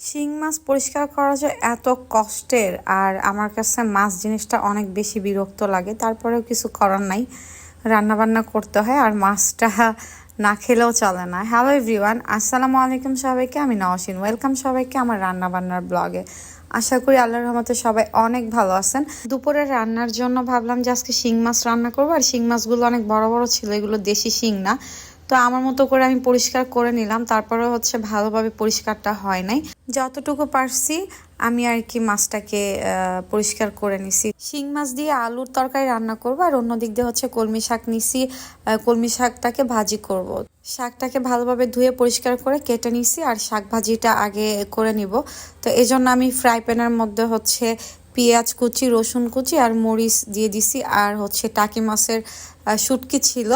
শিং মাছ পরিষ্কার করা যে এত কষ্টের, আর আমার কাছে মাছ জিনিসটা অনেক বেশি বিরক্ত লাগে। তারপরেও কিছু করার নাই। রান্না বান্না করতে হয় আর মাছটা না খেলেও চলে না। হ্যালো এভরিওয়ান আসসালামু আলাইকুম সবাইকে। আমি নওশিন। ওয়েলকাম সবাইকে আমার রান্না বান্নার ব্লগে। আশা করি আল্লাহর রহমতে সবাই অনেক ভালো আছেন। দুপুরে রান্নার জন্য ভাবলাম যে আজকে শিং মাছ রান্না করব, আর শিং মাছগুলো অনেক বড় বড় ছিল, এগুলো দেশি শিং না। তো আমার মতো করে আমি পরিষ্কার করে নিলাম। তারপরে হচ্ছে ভালোভাবে পরিষ্কারটা হয় নাই। যতটুকু পারছি আমি আর কি মাছটাকে পরিষ্কার করে নিছি শিং মাছ দিয়ে আলুর তরকারি রান্না করব আর অন্য দিক দিয়ে হচ্ছে কলমি শাক নিছি কলমি শাকটাকে ভাজি করব। শাকটাকে ভালোভাবে ধুয়ে পরিষ্কার করে কেটে নিছি আর শাক ভাজিটা আগে করে নিব তো এই জন্য আমি ফ্রাই প্যানের মধ্যে হচ্ছে পেঁয়াজ কুচি রসুন কুচি আর মরিচ দিয়ে দিছি। আর হচ্ছে টাকি মাছের শুটকি ছিল।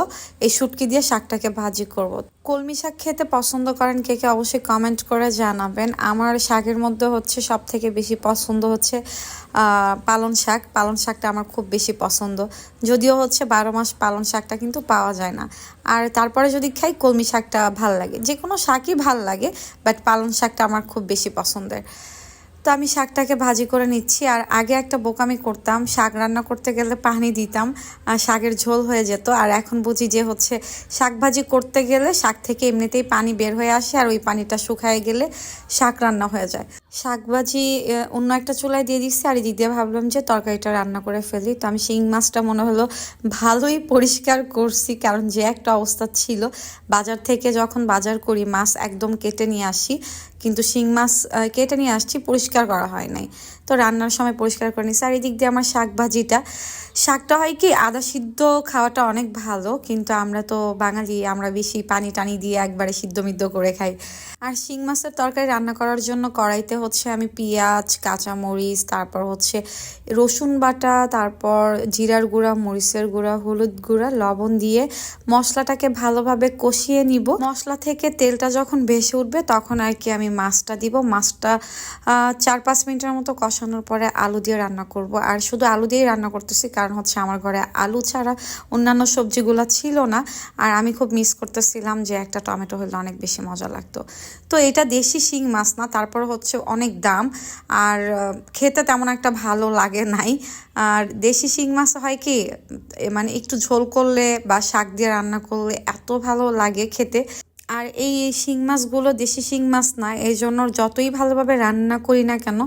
এই শুটকি দিয়ে শাকটাকে ভাজি করব। কলমি শাক খেতে পছন্দ করেন কে কে অবশ্যই কমেন্ট করে জানাবেন। আমার শাকের মধ্যে হচ্ছে সব থেকে বেশি পছন্দ হচ্ছে আহ, পালং শাক। পালং শাকটা আমার খুব বেশি পছন্দ। যদিও হচ্ছে বারো মাস পালং শাকটা কিন্তু পাওয়া যায় না। আর তারপরে যদি খাই কলমি শাকটা ভালো লাগে। যে কোনো শাকই ভালো লাগে বাট পালং শাকটা আমার খুব বেশি পছন্দের। তো আমি শাকটাকে ভাজি করে নিচ্ছি। আর আগে একটা বোকামি করতাম, শাক রান্না করতে গেলে পানি দিতাম, আর শাকের ঝোল হয়ে যেত। আর এখন বুঝি যে হচ্ছে, শাক ভাজি করতে গেলে শাক থেকে এমনিতেই পানি বের হয়ে আসে, আর ওই পানিটা শুকায় গেলে শাক রান্না হয়ে যায়। শাক ভাজি আহ, অন্য একটা চুলায় দিয়ে দিচ্ছি আর এদিক দিয়ে ভাবলাম যে তরকারিটা রান্না করে ফেলি। তো আমি শিং মাছটা মনে হলো ভালোই পরিষ্কার করছি কারণ যে একটা অবস্থা ছিল। বাজার থেকে যখন বাজার করি মাছ একদম কেটে নিয়ে আসি। কিন্তু শিং মাছ কেটে নিয়ে আসছি পরিষ্কার করা হয় নাই। তো রান্নার সময় পরিষ্কার করে নিচ্ছি আর এদিক দিয়ে আমার শাক ভাজিটা শাকটা হয় কি আদা সিদ্ধ খাওয়াটা অনেক ভালো কিন্তু আমরা তো বাঙালি আমরা বেশি পানি টানি দিয়ে একবারে সিদ্ধ মিদ্ধ করে খাই। আর শিং মাছের তরকারি রান্না করার জন্য কড়াইতে হচ্ছে আমি পেঁয়াজ, কাঁচামরিচ, তারপর হচ্ছে রসুন বাটা, তারপর জিরার গুঁড়া, মরিচের গুঁড়া, হলুদ গুঁড়া, লবণ দিয়ে মশলাটাকে ভালোভাবে কষিয়ে নিব। মশলা থেকে তেলটা যখন ভেসে উঠবে তখন আর কি আমি মাছটা দিব। মাছটা চার পাঁচ মিনিটের মতো কষানোর পরে আলু দিয়ে রান্না করব। আর শুধু আলু দিয়েই রান্না করতেছি, কারণ হচ্ছে আমার ঘরে আলু ছাড়া অন্যান্য সবজিগুলো ছিল না। আর আমি খুব মিস করতেছিলাম যে একটা টমেটো হলে অনেক বেশি মজা লাগতো। তো এটা দেশি শিং মাছ না, তারপর হচ্ছে অনেক দাম। আর খেতে তেমন একটা ভালো লাগে নাই। আর দেশি শিং মাছ হয় কি মানে একটু ঝোল করলে বা শাক দিয়ে রান্না করলে এত ভালো লাগে খেতে। আর এই শিং মাছগুলো দেশি শিং মাছ না, এই জন্য যতই ভালোভাবে রান্না করি না কেন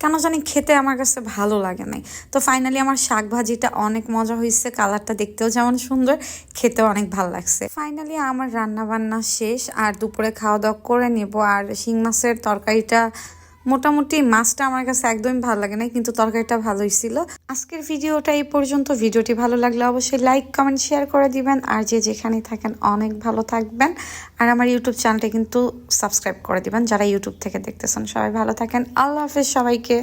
কেন জানি খেতে আমার কাছে ভালো লাগে নাই। তো ফাইনালি আমার শাক ভাজিটা অনেক মজা হয়েছে কালারটা দেখতেও যেমন সুন্দর, খেতেও অনেক ভালো লাগছে। ফাইনালি আমার রান্না বান্না শেষ, আর দুপুরে খাওয়া দাওয়া করে নেব। আর শিং মাছের তরকারিটা মোটামুটি মাছটা আমার কাছে একদমই ভালো লাগে না কিন্তু তরকারিটা ভালোই ছিল। আজকের ভিডিওটা এই পর্যন্ত। ভিডিওটি ভালো লাগলে অবশ্যই লাইক কমেন্ট শেয়ার করে দিবেন। আর যে যেখানে থাকেন, অনেক ভালো থাকবেন। আর আমার ইউটিউব চ্যানেলটা কিন্তু সাবস্ক্রাইব করে দিবেন, যারা ইউটিউব থেকে দেখতেছেন। সবাই ভালো থাকেন। আল্লাহ হাফেজ সবাইকে।